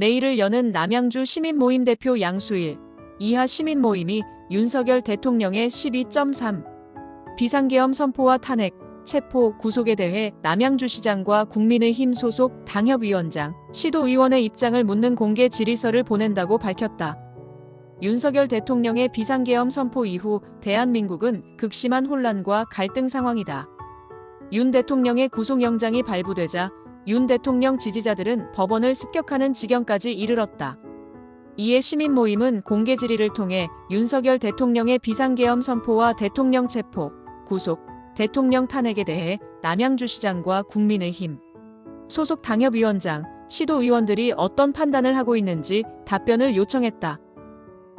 내일을 여는 남양주 시민모임 대표 양수일, 이하 시민모임이 윤석열 대통령의 12.3 비상계엄 선포와 탄핵, 체포, 구속에 대해 남양주시장과 국민의힘 소속 당협위원장, 시도의원의 입장을 묻는 공개 질의서를 보낸다고 밝혔다. 윤석열 대통령의 비상계엄 선포 이후 대한민국은 극심한 혼란과 갈등 상황이다. 윤 대통령의 구속영장이 발부되자 윤 대통령 지지자들은 법원을 습격하는 지경까지 이르렀다. 이에 시민 모임은 공개 질의를 통해 윤석열 대통령의 비상계엄 선포와 대통령 체포, 구속, 대통령 탄핵에 대해 남양주 시장과 국민의힘 소속 당협위원장, 시도의원들이 어떤 판단을 하고 있는지 답변을 요청했다.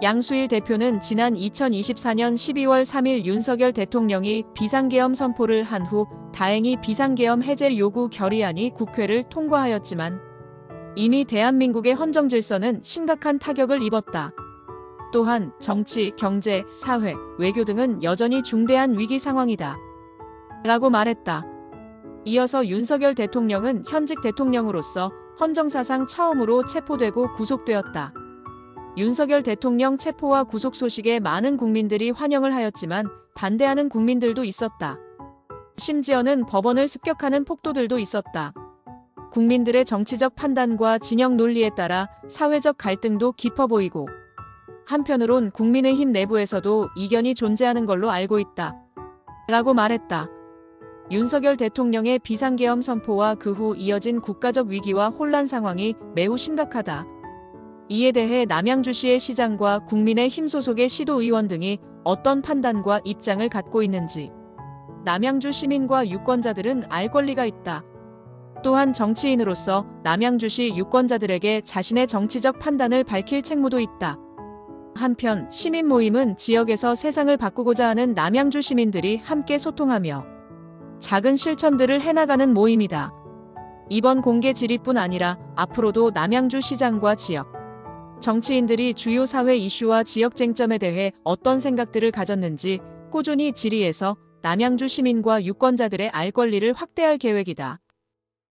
양수일 대표는 지난 2024년 12월 3일 윤석열 대통령이 비상계엄 선포를 한 후 다행히 비상계엄 해제 요구 결의안이 국회를 통과하였지만 이미 대한민국의 헌정 질서는 심각한 타격을 입었다. 또한 정치, 경제, 사회, 외교 등은 여전히 중대한 위기 상황이다. 라고 말했다. 이어서 윤석열 대통령은 현직 대통령으로서 헌정사상 처음으로 체포되고 구속되었다. 윤석열 대통령 체포와 구속 소식에 많은 국민들이 환영을 하였지만 반대하는 국민들도 있었다. 심지어는 법원을 습격하는 폭도들도 있었다. 국민들의 정치적 판단과 진영 논리에 따라 사회적 갈등도 깊어 보이고 한편으론 국민의힘 내부에서도 이견이 존재하는 걸로 알고 있다. 라고 말했다. 윤석열 대통령의 비상계엄 선포와 그 후 이어진 국가적 위기와 혼란 상황이 매우 심각하다. 이에 대해 남양주시의 시장과 국민의힘 소속의 시도의원 등이 어떤 판단과 입장을 갖고 있는지 남양주 시민과 유권자들은 알 권리가 있다. 또한 정치인으로서 남양주시 유권자들에게 자신의 정치적 판단을 밝힐 책무도 있다. 한편 시민 모임은 지역에서 세상을 바꾸고자 하는 남양주 시민들이 함께 소통하며 작은 실천들을 해나가는 모임이다. 이번 공개 질의뿐 아니라 앞으로도 남양주 시장과 지역, 정치인들이 주요 사회 이슈와 지역 쟁점에 대해 어떤 생각들을 가졌는지 꾸준히 질의해서 남양주 시민과 유권자들의 알 권리를 확대할 계획이다.